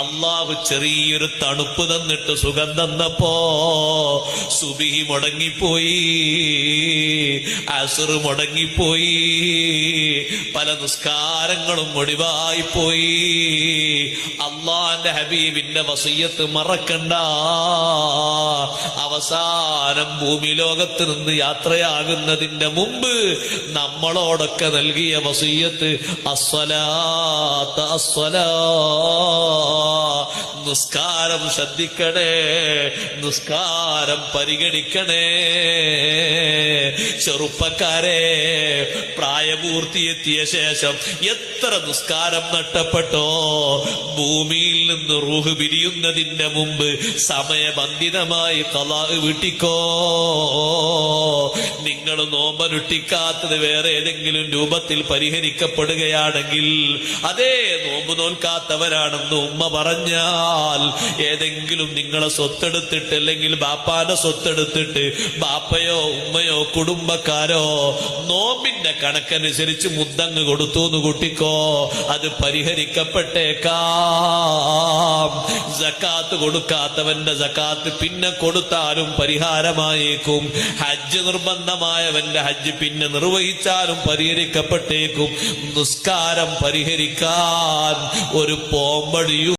അള്ളാഹു ചെറിയൊരു തണുപ്പ് തന്നിട്ട് സുഖം തന്നപ്പോ സുബിഹി മുടങ്ങിപ്പോയി അസുർ മുടങ്ങിപ്പോയി പല നിസ്കാരങ്ങളും ഒടിവായിപ്പോയി. അള്ളാന്റെ ഹബീബിന്റെ വസയ്യത്ത് മറക്കണ്ട. അവസാനം ഭൂമി ലോകത്ത് നിന്ന് യാത്രയാകുന്നതിന്റെ മുമ്പ് നമ്മളോടൊക്കെ നൽകിയ വസയ്യത്ത് അസ്വലാത്ത അസ്വലാ നിസ്കാരം ശ്രദ്ധിക്കണേ നിസ്കാരം പരിഗണിക്കണേ. ചെറുപ്പക്കാരെ പ്രായപൂർത്തിയെത്തിയ ശേഷം എത്ര നിസ്കാരം നഷ്ടപ്പെട്ടോ? ഭൂമിയിൽ നിന്ന് റൂഹ് പിരിയുന്നതിന്റെ മുമ്പ് സമയബന്ധിതമായി കലാ വീട്ടിക്കോ? നിങ്ങൾ നോമ്പനുഷ്ഠിക്കാത്തത് വേറെ ഏതെങ്കിലും രൂപത്തിൽ പരിഹരിക്കപ്പെടുകയാണെങ്കിൽ അതേ നോമ്പ് നോൽക്കാത്തവരാണെന്ന് ഉമ്മ പറഞ്ഞാൽ ഏതെങ്കിലും നിങ്ങളെ സ്വത്തെടുത്തിട്ട് അല്ലെങ്കിൽ ബാപ്പാന്റെ സ്വത്തെടുത്തിട്ട് ബാപ്പയോ ഉമ്മയോ കുടുംബക്കാരോ നോമ്പിന്റെ കണക്കനുസരിച്ച് മുദ്ദങ്ങ് കൊടുത്തു എന്ന് കൂട്ടിക്കോ. അത് പരിഹരിക്കപ്പെട്ടേക്കാം. ജക്കാത്ത് കൊടുക്കാത്തവന്റെ ജക്കാത്ത് പിന്നെ കൊടുത്താലും പരിഹാരമായേക്കും. ഹജ്ജ് നിർബന്ധമായവന്റെ ഹജ്ജ് പിന്നെ നിർവഹിച്ചാലും പരിഹരിക്കപ്പെട്ടേക്കും. നിസ്കാരം പരിഹരിക്കാൻ ഒരു പോംവഴിയും